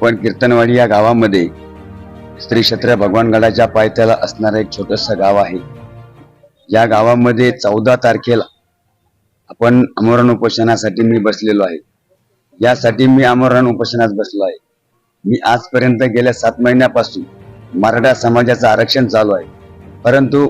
आपण कीर्तनवाडी या गावामध्ये श्री क्षेत्र भगवानगडाच्या पायथ्याला असणारं एक छोटंसं गाव आहे. या गावामध्ये चौदा तारखेला आपण आमरण उपोषणासाठी मी बसलेलो आहे. यासाठी मी आमरण उपोषणात बसलो आहे. मी आजपर्यंत गेल्या सात महिन्यापासून मराठा समाजाचं आरक्षण चालू आहे. परंतु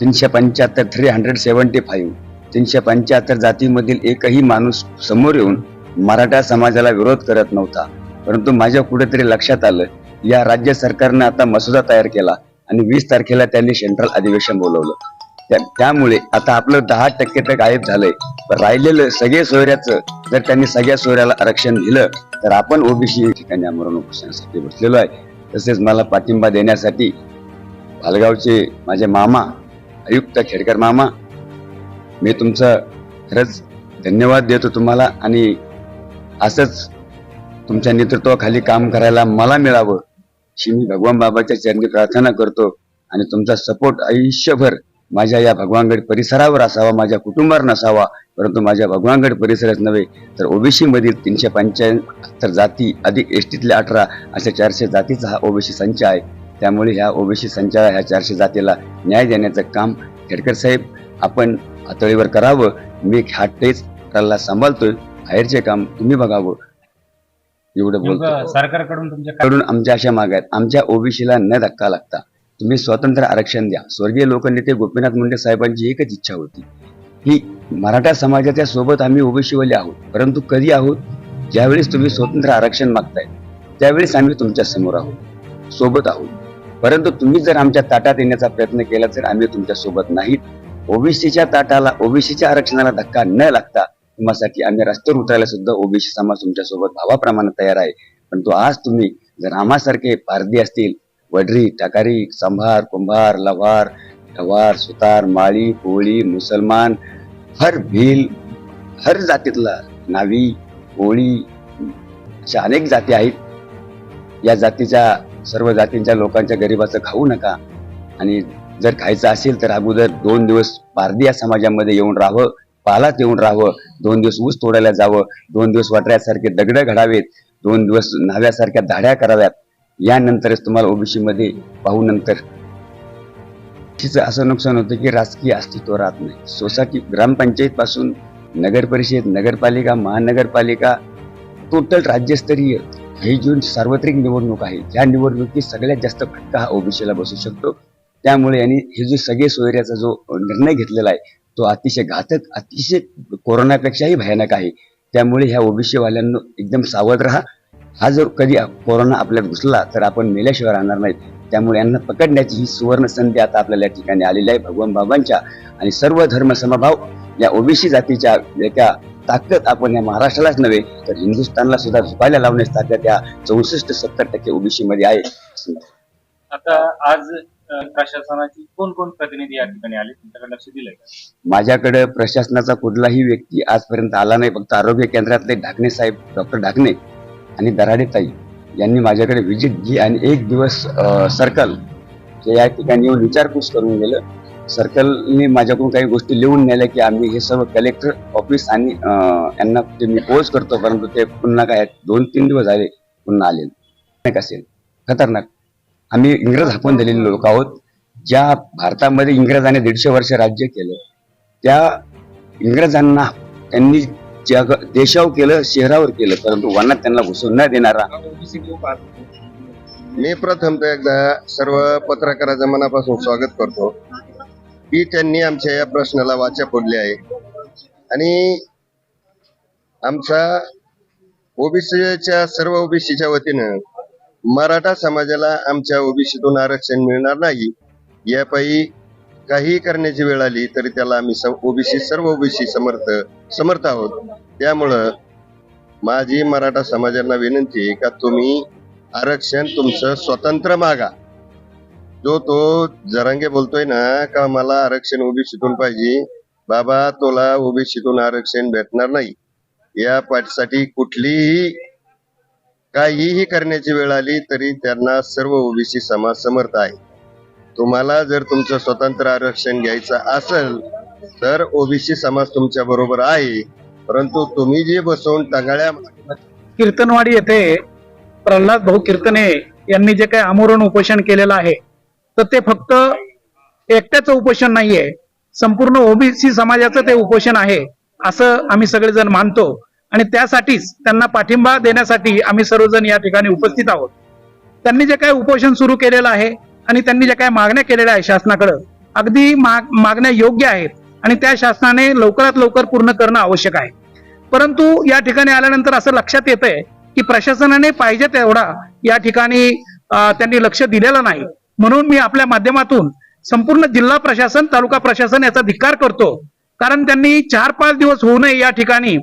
तीनशे पंच्याहत्तर थ्री हंड्रेड सेवन्टी फाईव्ह तीनशे पंच्याहत्तर जातीमधील एकही माणूस समोर येऊन मराठा समाजाला विरोध करत नव्हता. परंतु माझ्या कुठेतरी लक्षात आलं या राज्य सरकारनं आता मसुदा तयार केला आणि वीस तारखेला त्यांनी सेंट्रल अधिवेशन बोलवलं. त्यामुळे आता आपलं दहा टक्के तर गायब झालंय. पण राहिलेलं सगळे सोयऱ्याचं जर त्यांनी सगळ्या सोयऱ्याला आरक्षण दिलं तर आपण ओबीसी ठिकाणी आमरण उपोषणासाठी बसलेलो आहे. तसेच मला पाठिंबा देण्यासाठी भालगावचे माझे मामा आयुक्त खेडकर मामा मी तुमचं खरंच धन्यवाद देतो तुम्हाला आणि असंच तुमच्या नेतृत्वाखाली काम करायला मला मिळावं अशी मी भगवान बाबाच्या चरणी प्रार्थना करतो आणि तुमचा सपोर्ट आयुष्यभर माझ्या या भगवानगड परिसरावर असावा माझ्या कुटुंबावर नसावा परंतु माझ्या भगवानगड परिसरच नव्हे तर ओबीसी मधील तीनशे पंच्याहत्तर जाती अधिक एस टीतल्या अठरा अशा चारशे जातीचा हा ओबीसी संच आहे. त्यामुळे ह्या ओबीसी संचाला ह्या चारशे जातीला न्याय देण्याचं काम खेडकर साहेब आपण हातळीवर करावं. मी हा टेच करायला सांभाळतोय. बाहेरचे काम तुम्ही बघावं. एवढं बोलतो सरकारकडून तुमच्या काय- कडून आमच्या अशा माग आहेत. आमच्या ओबीसीला न धक्का लागता तुम्ही स्वतंत्र आरक्षण द्या. स्वर्गीय लोकनेते गोपीनाथ मुंडे साहेबांची एकच इच्छा होती. की मराठा समाजाच्या सोबत आम्ही ओबीसीवाले आहोत. परंतु कधी आहोत? ज्यावेळेस तुम्ही स्वतंत्र आरक्षण मागताय त्यावेळेस आम्ही तुमच्यासमोर आहोत. सोबत आहोत. परंतु तुम्ही जर आमच्या ताटात येण्याचा प्रयत्न केला तर आम्ही तुमच्यासोबत नाहीत ओबीसीच्या ताटाला ओबीसीच्या आरक्षणाला धक्का न लागता कुटुंबासाठी आम्ही रस्त्यावर उतरायला सुद्धा ओबीसी समाज तुमच्यासोबत भावाप्रमाणे तयार आहे. परंतु आज तुम्ही जर आम्हासारखे पारधी असतील वडरी टाकारी संभार कुंभार लवार ढवार सुतार माळी कोळी मुसलमान हर भील हर जातीतला नावी कोळी अशा अनेक जाती आहेत. या जातीच्या सर्व जातींच्या लोकांच्या गरिबाचं खाऊ नका. आणि जर खायचं असेल तर अगोदर दोन दिवस पारधी समाजामध्ये येऊन राहावं. पालात येऊन राहावं. दोन दिवस ऊस तोडायला जावं. दोन दिवस वाटऱ्यासारखे दगड घडावेत. दोन दिवस न्हाव्यासारख्या धाड्या कराव्यात. यानंतरच तुम्हाला ओबीसी मध्ये पाहू नंतर. तिचं असं नुकसान होतं की राजकीय अस्तित्व राहत नाही. सोसायटी ग्रामपंचायत पासून नगर परिषद नगरपालिका महानगरपालिका टोटल राज्यस्तरीय ही जी सार्वत्रिक निवडणूक आहे. या निवडणुकीत सगळ्यात जास्त फटका हा ओबीसीला बसू शकतो. त्यामुळे यांनी हे जे सगळे सोयऱ्याचा जो निर्णय घेतलेला आहे तो अतिशय घातक अतिशय कोरोनापेक्षाही भयानक आहे. त्यामुळे ह्या ओबीसी वाल्यांना एकदम सावध राहा. हा जर कधी कोरोना आपल्यात घुसला तर आपण मेल्याशिवाय राहणार नाही त्यामुळे यांना पकडण्याची ही सुवर्ण संधी आता आपल्याला या ठिकाणी आलेली आहे. भगवान बाबांच्या आणि सर्व धर्म समभाव या ओबीसी जातीच्या एका ताकद आपण या महाराष्ट्रालाच नव्हे तर हिंदुस्थानला सुद्धा झुकायला लावण्याची ताकद या चौसष्ट सत्तर टक्के ओबीसी मध्ये आहे. आता आज प्रशासनाची कोण कोण प्रतिनिधी या ठिकाणी आले? तुमच्याकडे लक्ष दिलंय का? माझ्याकडे प्रशासनाचा कुठलाही व्यक्ती आजपर्यंत आला नाही. फक्त आरोग्य केंद्रातले ढाकणे साहेब डॉक्टर ढाकणे आणि दराडे ताई यांनी माझ्याकडे व्हिजिट दिली आणि एक दिवस सर्कल जे या ठिकाणी येऊन विचारपूस करून गेलं. सर्कलने माझ्याकडून काही गोष्टी लिहून नेल्या की आम्ही हे सर्व कलेक्टर ऑफिस आणि यांना ते मी पोच करतो परंतु ते पुन्हा काय दोन तीन दिवस झाले पुन्हा आले नाही. असेल. खतरनाक. आम्ही इंग्रज हाकून दिलेले लोक आहोत. ज्या भारतामध्ये इंग्रजाने दीडशे वर्ष राज्य केलं त्या इंग्रजांना त्यांनी जग देशावर केलं शहरावर केलं परंतु वनात त्यांना घुसून न देणारा मी प्रथमतः एकदा सर्व पत्रकाराच्या मनापासून स्वागत करतो. की त्यांनी आमच्या या प्रश्नाला वाचा फोडली आहे. आणि आमचा ओबीसीच्या सर्व ओबीसीच्या वतीनं मराठा समाजाला आमच्या ओबीसीतून आरक्षण मिळणार नाही यापायी काही करण्याची वेळ आली तरी त्याला आम्ही ओबीसी सर्व ओबीसी समर्थ समर्थ आहोत. त्यामुळं माझी मराठा समाजाला विनंती आहे का तुम्ही आरक्षण तुमचं स्वतंत्र मागा. जो तो जरांगे बोलतोय ना का मला आरक्षण ओबीसीतून पाहिजे? बाबा तुला ओबीसीतून आरक्षण भेटणार नाही. या पाठसाठी कुठलीही काहीही करण्याची वेळ आली तरी त्यांना सर्व ओबीसी समाज समर्थ आहे. तुम्हाला जर तुमचं स्वतंत्र आरक्षण घ्यायचं असेल तर ओबीसी समाज तुमच्या बरोबर आहे. परंतु तुम्ही जे बसवून टंगाळ्या कीर्तनवाडी येथे प्रल्हाद भाऊ कीर्तने यांनी जे काही आमरण उपोषण केलेलं आहे तर ते फक्त एकट्याचं उपोषण नाहीये. संपूर्ण ओबीसी समाजाचं ते उपोषण आहे असं आम्ही सगळेजण मानतो. आणि त्यासाठीच त्यांना पाठिंबा देण्यासाठी आम्ही सर्वजण या ठिकाणी उपस्थित आहोत. त्यांनी जे काही उपोषण सुरू केलेलं आहे आणि त्यांनी ज्या काही मागण्या केलेल्या आहेत शासनाकडे अगदी माग मागण्या योग्य आहेत आणि त्या शासनाने लवकरात लवकर पूर्ण करणं आवश्यक आहे. परंतु या ठिकाणी आल्यानंतर असं लक्षात येत आहे की प्रशासनाने पाहिजे तेवढा या ठिकाणी त्यांनी लक्ष दिलेलं नाही. म्हणून मी आपल्या माध्यमातून संपूर्ण जिल्हा प्रशासन तालुका प्रशासन याचा धिक्कार करतो. कारण त्यांनी चार पाच दिवस होऊ नये या ठिकाणी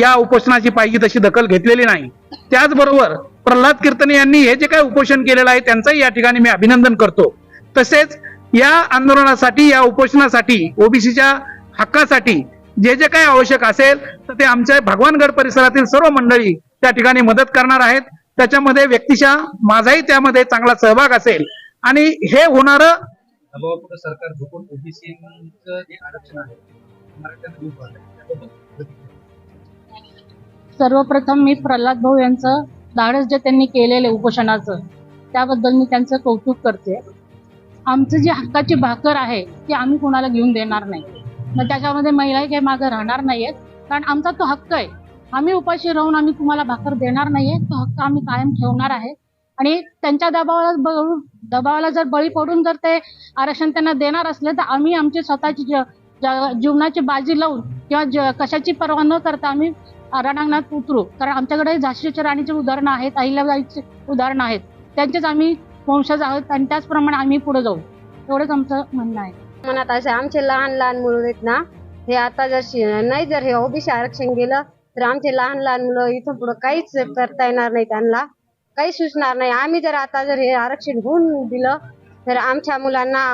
या उपोषणाची पाहिजे तशी दखल घेतलेली नाही. त्याचबरोबर प्रल्हाद कीर्तने यांनी हे जे काही उपोषण केलेलं आहे त्यांचंही या ठिकाणी मी अभिनंदन करतो. तसेच या आंदोलनासाठी या उपोषणासाठी ओबीसीच्या हक्कासाठी जे जे काही आवश्यक असेल तर ते आमच्या भगवानगड परिसरातील सर्व मंडळी त्या ठिकाणी मदत करणार आहेत. त्याच्यामध्ये व्यक्तीच्या माझाही त्यामध्ये चांगला सहभाग असेल. आणि हे होणार सरकार झोपून सर्वप्रथम मी प्रल्हाद भाऊ यांचं धाडस जे त्यांनी केलेलं उपोषणाचं त्याबद्दल मी त्यांचं कौतुक करते. आमचं जे हक्काची भाकर आहे ती आम्ही कोणाला घेऊन देणार नाही. मग त्याच्यामध्ये महिलाही काही मागं राहणार नाहीयेत. कारण आमचा तो हक्क आहे. आम्ही उपाशी राहून आम्ही तुम्हाला भाकर देणार नाहीये तो हक्क आम्ही कायम ठेवणार आहे. आणि त्यांच्या दबावाला बळून दबावाला जर बळी पडून जर ते आरक्षण त्यांना देणार असले तर आम्ही आमची स्वतःची जीवनाची बाजी लावून किंवा ज- कशाची पर्वा न करता आम्ही रणांगणात उतरू. कारण आमच्याकडे झाशीच्या राणीचे उदाहरणं आहेत अहिल्याबाईचे उदाहरणं आहेत. त्यांचेच आम्ही वंशज आहोत आणि त्याचप्रमाणे आम्ही पुढे जाऊ. एवढंच आमचं म्हणणं आहे. मनात असे आमचे लहान लहान मुलं आहेत ना हे आता जर नाही जर हे ओबीसी आरक्षण गेलं तर आमचे लहान लहान मुलं इथून पुढे काहीच करता येणार नाही त्यांना. काही सुचणार नाही. आम्ही जर आता जर हे आरक्षण होऊन दिलं तर आमच्या मुलांना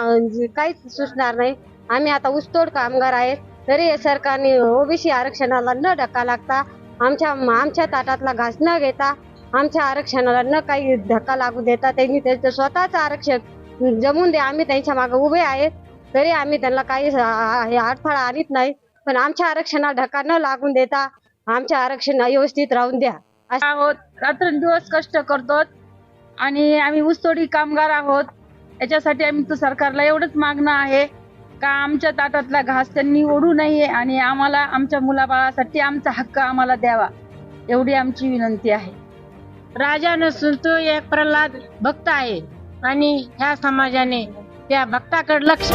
काहीच सुचणार नाही. आम्ही आता उसतोड कामगार आहेत. तरी हे सरकारने ओबीसी आरक्षणाला न धक्का लागता आमच्या आमच्या ताटातला घास न घेता आमच्या आरक्षणाला न काही धक्का लागू देता त्यांनी त्यांचं स्वतःच आरक्षण जमून दे आम्ही त्यांच्या मागे उभे आहेत तरी आम्ही त्यांना काही आ- अडथळा आणत नाही. पण आमच्या आरक्षणाला धक्का न लागून देता आमच्या आरक्षण व्यवस्थित राहून द्या. आहोत. रात्रंदिवस कष्ट करतो आणि आम्ही ऊसतोडी कामगार आहोत. याच्यासाठी आम्ही सरकारला एवढंच मागणं आहे. का आमच्या ताटातला घास त्यांनी ओढू नये आणि आम्हाला आमच्या मुलाबाळासाठी आमचा हक्क आम्हाला द्यावा एवढी आमची विनंती आहे. राजा नसून तो एक प्रल्हाद भक्त आहे आणि ह्या समाजाने त्या भक्ताकडे लक्ष